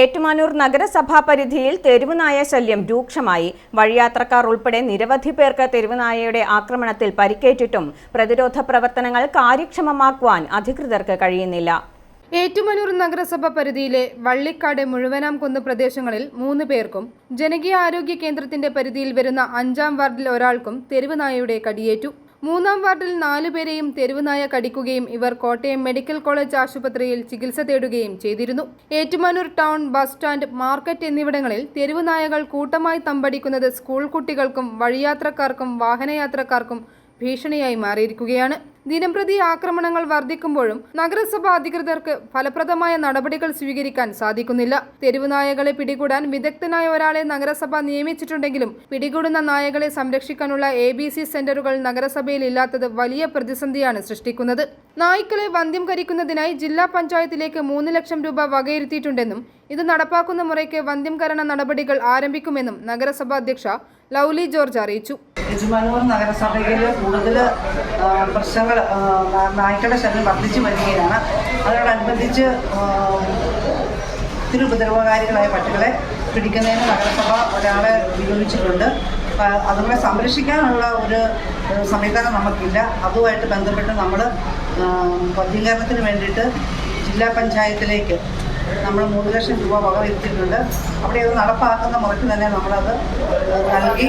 ഏറ്റുമാനൂർ നഗരസഭാ പരിധിയിൽ തെരുവുനായ ശല്യം രൂക്ഷമായി. വഴിയാത്രക്കാർ ഉൾപ്പെടെ നിരവധി പേർക്ക് തെരുവുനായയുടെ ആക്രമണത്തിൽ പരിക്കേറ്റിട്ടും പ്രതിരോധ പ്രവർത്തനങ്ങൾ കാര്യക്ഷമമാക്കുവാൻ അധികൃതർക്ക് കഴിയുന്നില്ല. ഏറ്റുമാനൂർ നഗരസഭ പരിധിയിലെ വള്ളിക്കാട് മുഴുവനാംകുന്ന് പ്രദേശങ്ങളിൽ മൂന്ന് പേർക്കും ജനകീയ ആരോഗ്യ കേന്ദ്രത്തിന്റെ പരിധിയിൽ വരുന്ന അഞ്ചാം വാർഡിൽ ഒരാൾക്കും തെരുവുനായയുടെ കടിയേറ്റു. മൂന്നാം വാർഡിൽ നാലുപേരെയും തെരുവുനായ കടിക്കുകയും ഇവർ കോട്ടയം മെഡിക്കൽ കോളേജ് ആശുപത്രിയിൽ ചികിത്സ തേടുകയും ചെയ്തിരുന്നു. Ettumanoor town bus stand market എന്നിവിടങ്ങളിൽ തെരുവുനായകൾ കൂട്ടമായി തമ്പടിക്കുന്നത് സ്കൂൾ കുട്ടികൾക്കും വഴിയാത്രക്കാർക്കും വാഹനയാത്രക്കാർക്കും ഭീഷണിയായി മാറിയിരിക്കുകയാണ്. ദിനംപ്രതി ആക്രമണങ്ങൾ വർദ്ധിക്കുമ്പോഴും നഗരസഭാ അധികൃതർക്ക് ഫലപ്രദമായ നടപടികൾ സ്വീകരിക്കാൻ സാധിക്കുന്നില്ല. തെരുവ് നായകളെ പിടികൂടാൻ വിദഗ്ധനായ ഒരാളെ നഗരസഭ നിയമിച്ചിട്ടുണ്ടെങ്കിലും പിടികൂടുന്ന നായകളെ സംരക്ഷിക്കാനുള്ള എ ബി സി സെന്ററുകൾ നഗരസഭയിൽ ഇല്ലാത്തത് വലിയ പ്രതിസന്ധിയാണ് സൃഷ്ടിക്കുന്നത്. നായ്ക്കളെ വന്ധ്യംകരിക്കുന്നതിനായി ജില്ലാ പഞ്ചായത്തിലേക്ക് മൂന്ന് ലക്ഷം രൂപ വകയിരുത്തിയിട്ടുണ്ടെന്നും ഇത് നടപ്പാക്കുന്ന മുറയ്ക്ക് വന്ധ്യംകരണ നടപടികൾ ആരംഭിക്കുമെന്നും നഗരസഭാ അധ്യക്ഷ ലൗലി ജോർജ് അറിയിച്ചു. യജമാനൂർ നഗരസഭയിൽ കൂടുതൽ പ്രശ്നങ്ങൾ നായ്ക്കളുടെ ശല്യം വർദ്ധിച്ചു വരികയാണ്. അതോടനുബന്ധിച്ച് ഒത്തിരി ഉപദ്രവകാരികളായ പട്ടികളെ പിടിക്കുന്നതിന് നഗരസഭ ഒരാളെ നിയോഗിച്ചിട്ടുണ്ട് അതുങ്ങളെ സംരക്ഷിക്കാനുള്ള ഒരു സംവിധാനം നമുക്കില്ല. അതുമായിട്ട് ബന്ധപ്പെട്ട് നമ്മൾ വന്ധീകരണത്തിന് വേണ്ടിയിട്ട് ജില്ലാ പഞ്ചായത്തിലേക്ക് നമ്മൾ മൂന്ന് ലക്ഷം രൂപ വകവരുത്തിയിട്ടുണ്ട്. അവിടെ അത് നടപ്പാക്കുന്ന മുറയ്ക്ക് തന്നെ നമ്മളത് നൽകി